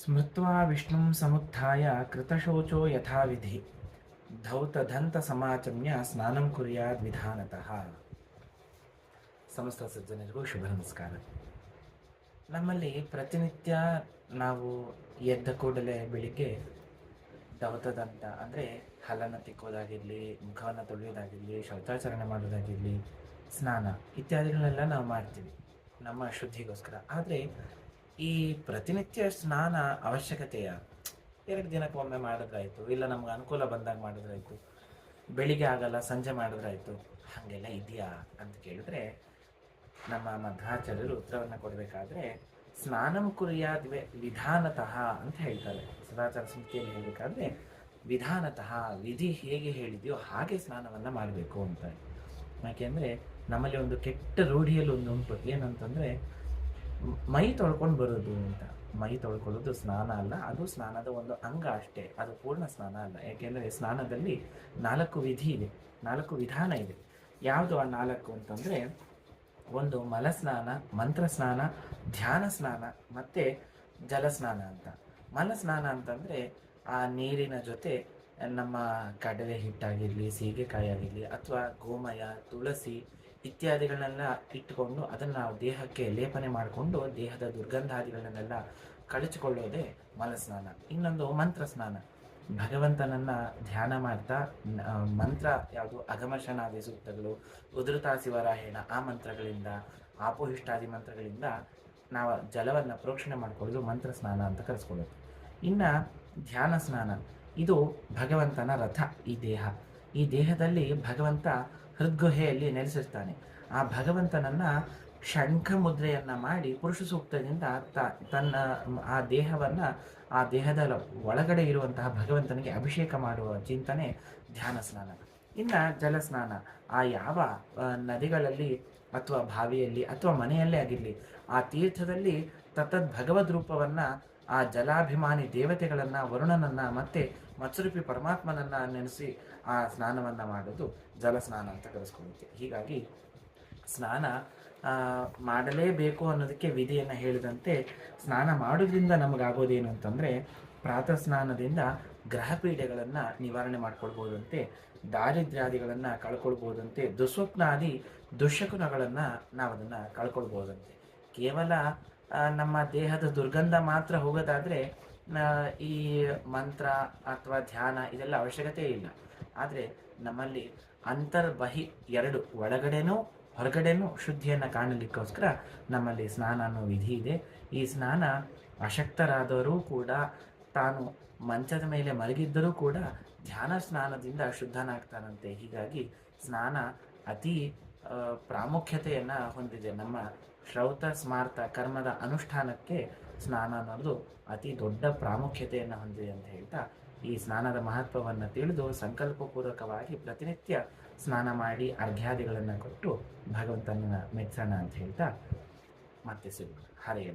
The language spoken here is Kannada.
ಸ್ಮೃತ್ವಾ ವಿಷ್ಣುಂ ಸಮುತ್ಥಾಯ ಕೃತಶೋಚೋ ಯಥಾವಿಧಿ ಧೌತದಂತ ಸಮಾಚಮ್ಯ ಸ್ನಾನಂ ಕುರ್ಯಾದ್ ವಿಧಾನತಃ ಸಮಸ್ತ ಸಜ್ಜನರಿಗೂ ಶುಭ ನಮಸ್ಕಾರ. ನಮ್ಮಲ್ಲಿ ಪ್ರತಿನಿತ್ಯ ನಾವು ಎದ್ದ ಕೂಡಲೇ ಬೆಳಿಗ್ಗೆ ಧೌತದಂತ, ಅಂದರೆ ಹಲ್ಲನ್ನು ತಿಕ್ಕೋದಾಗಿರಲಿ, ಮುಖವನ್ನು ತೊಳೆಯೋದಾಗಿರಲಿ, ಶೌಚಾಚರಣೆ ಮಾಡೋದಾಗಿರಲಿ, ಸ್ನಾನ ಇತ್ಯಾದಿಗಳನ್ನೆಲ್ಲ ನಾವು ಮಾಡ್ತೀವಿ ನಮ್ಮ ಶುದ್ಧಿಗೋಸ್ಕರ. ಆದರೆ ಈ ಪ್ರತಿನಿತ್ಯ ಸ್ನಾನ ಅವಶ್ಯಕತೆಯ ಎರಡು ದಿನಕ್ಕೊಮ್ಮೆ ಮಾಡಿದ್ರಾಯ್ತು, ಇಲ್ಲ ನಮ್ಗೆ ಅನುಕೂಲ ಬಂದಾಗ ಮಾಡಿದ್ರಾಯ್ತು, ಬೆಳಿಗ್ಗೆ ಆಗಲ್ಲ, ಸಂಜೆ ಮಾಡಿದ್ರಾಯ್ತು, ಹಾಗೆಲ್ಲ ಇದೆಯಾ ಅಂತ ಕೇಳಿದ್ರೆ ನಮ್ಮ ಮಧ್ವಾಚಾರ್ಯರು ಉತ್ತರವನ್ನು ಕೊಡಬೇಕಾದ್ರೆ ಸ್ನಾನಂ ಕುರಿಯಾದ ವಿಧಾನತಃ ಅಂತ ಹೇಳ್ತಾರೆ. ಸದಾಚಾರ ಸ್ಮೃತಿಯಲ್ಲಿ ಹೇಳಬೇಕಾದ್ರೆ ವಿಧಾನತಃ ವಿಧಿ ಹೇಗೆ ಹೇಳಿದೆಯೋ ಹಾಗೆ ಸ್ನಾನವನ್ನು ಮಾಡಬೇಕು ಅಂತ. ಯಾಕೆಂದರೆ ನಮ್ಮಲ್ಲಿ ಒಂದು ಕೆಟ್ಟ ರೂಢಿಯಲ್ಲಿ ಒಂದು ಉಂಟು. ಏನಂತಂದರೆ ಮೈ ತೊಳ್ಕೊಂಡು ಬರೋದು ಅಂತ. ಮೈ ತೊಳ್ಕೊಳ್ಳೋದು ಸ್ನಾನ ಅಲ್ಲ, ಅದು ಸ್ನಾನದ ಒಂದು ಅಂಗ ಅಷ್ಟೇ. ಅದು ಪೂರ್ಣ ಸ್ನಾನ ಅಲ್ಲ. ಯಾಕೆಂದರೆ ಸ್ನಾನದಲ್ಲಿ ನಾಲ್ಕು ವಿಧಿ ಇದೆ. ನಾಲ್ಕು ವಿಧಾನ ಇದೆ. ಯಾವುದು ಆ ನಾಲ್ಕು ಅಂತಂದರೆ, ಒಂದು ಮಲಸ್ನಾನ ಮಂತ್ರ ಸ್ನಾನ, ಧ್ಯಾನ ಸ್ನಾನ, ಮತ್ತು ಜಲಸ್ನಾನ ಅಂತ. ಮಲಸ್ನಾನ ಅಂತಂದರೆ ಆ ನೀರಿನ ಜೊತೆ ನಮ್ಮ ಕಡಲೆ ಹಿಟ್ಟಾಗಿರಲಿ, ಸೀಗೆಕಾಯಿ ಆಗಿರಲಿ, ಅಥವಾ ಗೋಮಯ, ತುಳಸಿ ಇತ್ಯಾದಿಗಳನ್ನೆಲ್ಲ ಇಟ್ಟುಕೊಂಡು ಅದನ್ನು ನಾವು ದೇಹಕ್ಕೆ ಲೇಪನೆ ಮಾಡಿಕೊಂಡು ದೇಹದ ದುರ್ಗಂಧಾದಿಗಳನ್ನೆಲ್ಲ ಕಳಚಿಕೊಳ್ಳೋದೇ ಮಲಸ್ನಾನ. ಇನ್ನೊಂದು ಮಂತ್ರ ಸ್ನಾನ. ಭಗವಂತನನ್ನ ಧ್ಯಾನ ಮಾಡ್ತಾ ಮಂತ್ರ ಯಾವುದು? ಅಗಮಶನಾದಿ ಸೂಕ್ತಗಳು ಉದೃತಾ ಶಿವರಾಯಣ ಆ ಮಂತ್ರಗಳಿಂದ, ಆಪೋಹಿಷ್ಟಾದಿ ಮಂತ್ರಗಳಿಂದ ನಾವು ಜಲವನ್ನು ಪ್ರೋಕ್ಷಣೆ ಮಾಡ್ಕೊಳ್ಳೋದು ಮಂತ್ರ ಸ್ನಾನ ಅಂತ ಕರೆಸ್ಕೊಳ್ಳೋದು. ಇನ್ನು ಧ್ಯಾನ ಸ್ನಾನ. ಇದು ಭಗವಂತನ ರಥ, ಈ ದೇಹ. ಈ ದೇಹದಲ್ಲಿ ಭಗವಂತ ಹೃದ್ಗುಹೆಯಲ್ಲಿ ನೆಲೆಸಿರ್ತಾನೆ. ಆ ಭಗವಂತನನ್ನ ಶಂಖ ಮುದ್ರೆಯನ್ನ ಮಾಡಿ ಪುರುಷ ಸೂಕ್ತದಿಂದ ತ- ತನ್ನ, ಆ ದೇಹವನ್ನ, ಆ ದೇಹದ ಒಳಗಡೆ ಇರುವಂತಹ ಭಗವಂತನಿಗೆ ಅಭಿಷೇಕ ಮಾಡುವ ಚಿಂತನೆ ಧ್ಯಾನ ಸ್ನಾನ. ಇನ್ನು ಜಲಸ್ನಾನ ಆ ಯಾವ ನದಿಗಳಲ್ಲಿ ಅಥವಾ ಬಾವಿಯಲ್ಲಿ ಅಥವಾ ಮನೆಯಲ್ಲೇ ಆಗಿರಲಿ, ಆ ತೀರ್ಥದಲ್ಲಿ ತತ್ತದ್ ಭಗವದ್ ರೂಪವನ್ನ ಆ ಜಲಾಭಿಮಾನಿ ದೇವತೆಗಳನ್ನ, ವರುಣನನ್ನ ಮತ್ತೆ ಮತ್ಸರೂಪಿ ಪರಮಾತ್ಮನನ್ನ ನೆನೆಸಿ ಆ ಸ್ನಾನವನ್ನ ಮಾಡೋದು ಜಲ ಸ್ನಾನ ಅಂತ ಕರೆಸ್ಕೊಳ್ಳುತ್ತೆ ಹೀಗಾಗಿ ಸ್ನಾನ ಮಾಡಲೇಬೇಕು ಅನ್ನೋದಕ್ಕೆ ವಿಧಿಯನ್ನು ಹೇಳಿದಂತೆ ಸ್ನಾನ ಮಾಡೋದ್ರಿಂದ ನಮಗಾಗೋದೇನು ಅಂತಂದರೆ ಪ್ರಾತಃ ಸ್ನಾನದಿಂದ ಗ್ರಹ ನಿವಾರಣೆ ಮಾಡ್ಕೊಳ್ಬೋದಂತೆ, ದಾರಿದ್ರ್ಯಾದಿಗಳನ್ನು ಕಳ್ಕೊಳ್ಬೋದಂತೆ, ದುಸ್ವಪ್ನಾದಿ ದುಶ್ಶಕುನಗಳನ್ನು ನಾವು ಅದನ್ನು ಕಳ್ಕೊಳ್ಬೋದಂತೆ. ಕೇವಲ ನಮ್ಮ ದೇಹದ ದುರ್ಗಂಧ ಮಾತ್ರ ಹೋಗೋದಾದರೆ ಈ ಮಂತ್ರ ಅಥವಾ ಧ್ಯಾನ ಇದೆಲ್ಲ ಅವಶ್ಯಕತೆ ಇಲ್ಲ. ಆದರೆ ನಮ್ಮಲ್ಲಿ ಅಂತರ್ಬಹಿ ಎರಡು, ಒಳಗಡೆನೂ ಹೊರಗಡೆನೂ ಶುದ್ಧಿಯನ್ನು ಕಾಣಲಿಕ್ಕೋಸ್ಕರ ನಮ್ಮಲ್ಲಿ ಸ್ನಾನ ಅನ್ನೋ ವಿಧಿ ಇದೆ. ಈ ಸ್ನಾನ ಅಶಕ್ತರಾದವರೂ ಕೂಡ, ತಾನು ಮಂಚದ ಮೇಲೆ ಮಲಗಿದ್ದರೂ ಕೂಡ ಧ್ಯಾನ ಸ್ನಾನದಿಂದ ಶುದ್ಧನಾಗ್ತಾನಂತೆ. ಹೀಗಾಗಿ ಸ್ನಾನ ಅತಿ ಪ್ರಾಮುಖ್ಯತೆಯನ್ನು ಹೊಂದಿದೆ. ನಮ್ಮ ಶ್ರೌತ ಸ್ಮಾರ್ತ ಕರ್ಮದ ಅನುಷ್ಠಾನಕ್ಕೆ ಸ್ನಾನ ಅನ್ನೋದು ಅತಿ ದೊಡ್ಡ ಪ್ರಾಮುಖ್ಯತೆಯನ್ನು ಹೊಂದಿದೆ ಅಂತ ಹೇಳ್ತಾ ಈ ಸ್ನಾನದ ಮಹತ್ವವನ್ನು ತಿಳಿದು ಸಂಕಲ್ಪಪೂರ್ವಕವಾಗಿ ಪ್ರತಿನಿತ್ಯ ಸ್ನಾನ ಮಾಡಿ ಅರ್ಘ್ಯಾದಿಗಳನ್ನು ಕೊಟ್ಟು ಭಗವಂತನ ಮೆಚ್ಚೋಣ ಅಂತ ಹೇಳ್ತಾ ಮತ್ತೆ ಸಿಗೋಣ. ಹರೆಯ